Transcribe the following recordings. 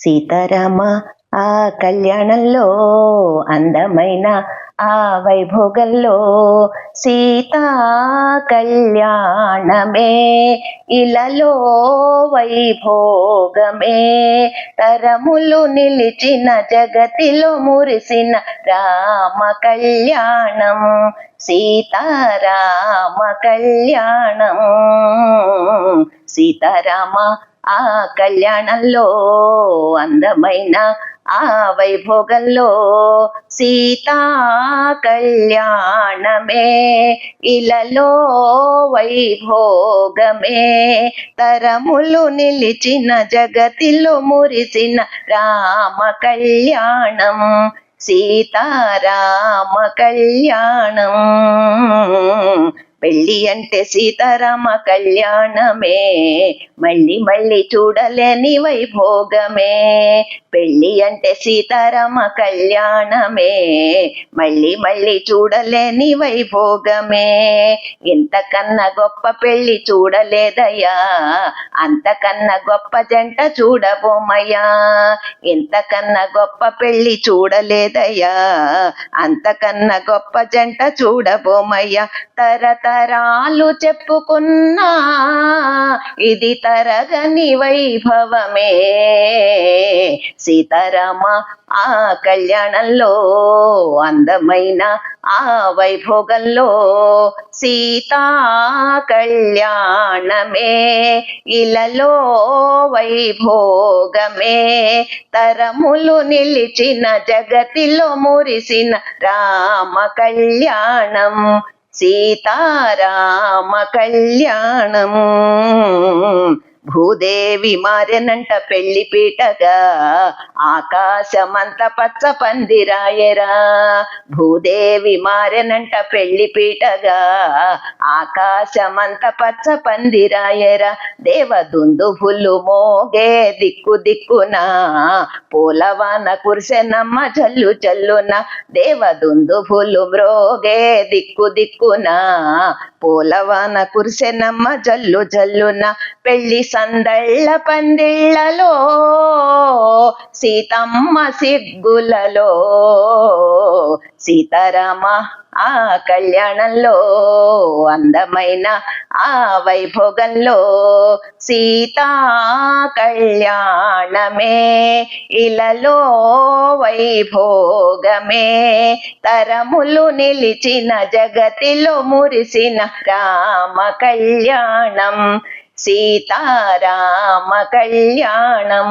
సీతారామ ఆ కళ్యాణంలో అందమైన ఆ వైభోగంలో సీతా కళ్యాణమే ఇలలో వైభోగమే. తరములు నిలిచిన జగతిలో మురిసిన రామ కళ్యాణం సీతారామ కళ్యాణం. సీతారామ ఆ కళ్యాణంలో అందమైన ఆ వైభోగంలో సీతా కళ్యాణమే ఇలలో వైభోగమే. తరములు నిలిచిన జగతిలో మురిసిన రామ కళ్యాణం సీతారామ కళ్యాణం. పెళ్ళి అంటే సీతారామ కళ్యాణమే. మళ్ళీ మళ్ళీ చూడలేని వైభోగమే. పెళ్ళి అంటే సీతారామ కళ్యాణమే. మళ్ళీ మళ్ళీ చూడలేని వైభోగమే. ఇంతకన్నా గొప్ప పెళ్ళి చూడలేదయ్యా. అంతకన్నా గొప్ప జంట చూడబోమయ్యా. ఇంతకన్నా గొప్ప పెళ్ళి చూడలేదయ్యా. అంతకన్నా గొప్ప జంట చూడబోమయ్యా. తరాలు చెప్పుకున్నా ఇది తరగని వైభవమే. సీతారామ ఆ కళ్యాణంలో అందమైన ఆ వైభోగంలో సీతా కళ్యాణమే ఇలలో వైభోగమే. తరములు నిలిచిన జగతిలో మురిసిన రామ కళ్యాణం సీతారామ కళ్యాణం. భూదేవి మారెనంట పెళ్ళి పీటగా. ఆకాశమంత పచ్చ పందిరాయరా భూదేవి మారెనంట పెళ్ళి పీటగా. ఆకాశమంత పచ్చ పందిరాయరా దేవదుందుభులు మోగే దిక్కు దిక్కున. పూలవాన కురిసెనమ్మ జల్లు జల్లున. దేవదుందుభులు మ్రోగే దిక్కు దిక్కున. పూలవాన కురిసెనమ్మ జల్లు జల్లున పెళ్ళి సందళ్ళ పందిళ్ళలో. సీతమ్మ సిగ్గులలో సీతారామ ఆ కళ్యాణంలో అందమైన ఆ వైభోగంలో సీతా కళ్యాణమే ఇలలో వైభోగమే. తరములు నిలిచిన జగతిలో మురిసిన రామ కళ్యాణం సీతారామ కళ్యాణం.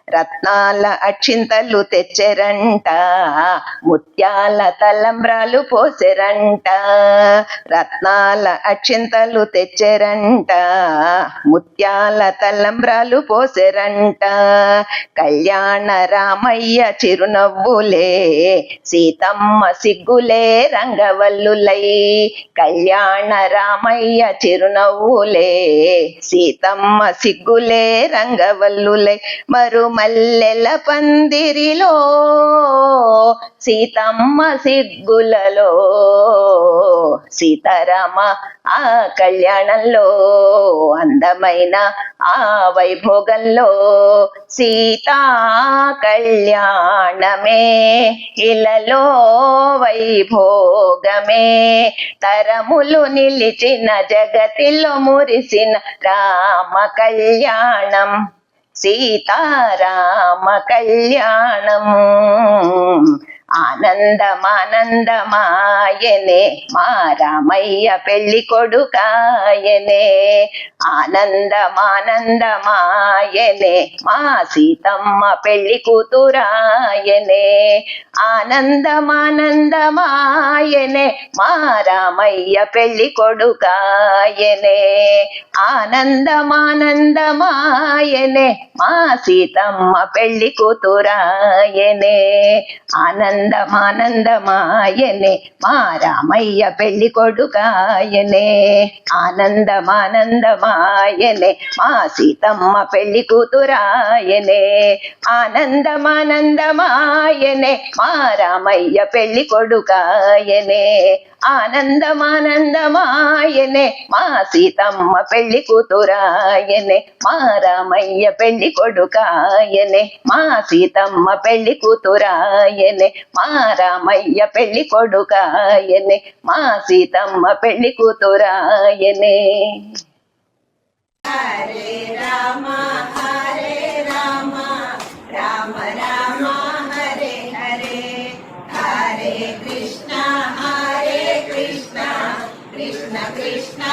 రత్నాల అక్షింతలు తెచ్చెరంట. ముత్యాల తలంబ్రాలు పోసెరంట. రత్నాల అక్షింతలు తెచ్చెరంట. ముత్యాల తలంబ్రాలు పోసెరంట. కళ్యాణ రామయ్య చిరునవ్వులే సీతమ్మ సిగ్గులే రంగవల్లులై. కళ్యాణ రామయ్య చిరునవ్వులే సీతమ్మ సిగ్గులే రంగవల్లులై. మరుమ మల్లెల పందిరిలో సీతమ్మ సిగ్గులలో సీతారామ ఆ కళ్యాణంలో అందమైన ఆ వైభోగంలో సీతా కళ్యాణమే ఇలలో వైభోగమే. తరములు నిలిచిన జగతిలో మురిసిన రామ కళ్యాణం. సీతారామ కళ్యాణం. ఆనందమానందమాయనే మా రామయ్య పెళ్ళి కొడుకాయనే. ఆనందమానందమాయనే మా సీతమ్మ పెళ్ళి కూతురాయనే. ఆనందమానందమాయనే మా రామయ్య పెళ్ళి కొడుకాయనే. ఆయనే మా సీతమ్మ పెళ్ళి కూతురాయనే. ఆనందమానందమాయనే మా రామయ్య పెళ్ళి కొడుకాయనే. ఆనందమానందమాయనే మా సీతమ్మ పెళ్ళి కూతురాయనే. ఆనందమానందమాయనే మా రామయ్య పెళ్ళి కొడుకాయనే. ఆనందమానందమాయనే మా సీతమ్మ పెళ్ళి కూతురాయనే. మా రామ రామయ్య పెళ్ళి కొడుకాయనే మా సీతమ్మ పెళ్ళి కూతురాయనే మా రామయ్య పెళ్ళి కొడుకాయనే మా సీతమ్మ పెళ్ళి కూతురాయనే Krishna, Krishna.